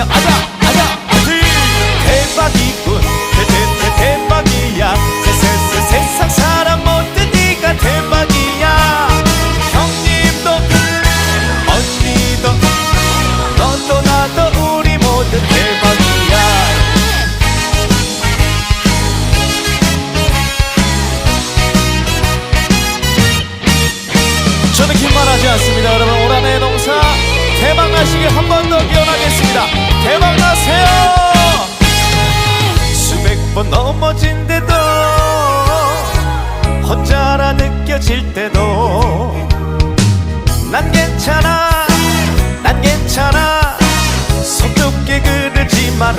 하며 아자 아자 아지 대박이군 대대대 대박이야. 세세세 세상 사람 모두 네가 대박이야. 형님도 언니도 너도 나도 우리 모두 대박이야. 저는 긴말하지 않습니다. 여러분 올 한해 농사 대박 나시길 한 번 더 기원하겠습니다 대박 나세요. 수백 번 넘어진데도 혼자라 느껴질 때도 난 괜찮아 난 괜찮아. 손 두께 그러지 마라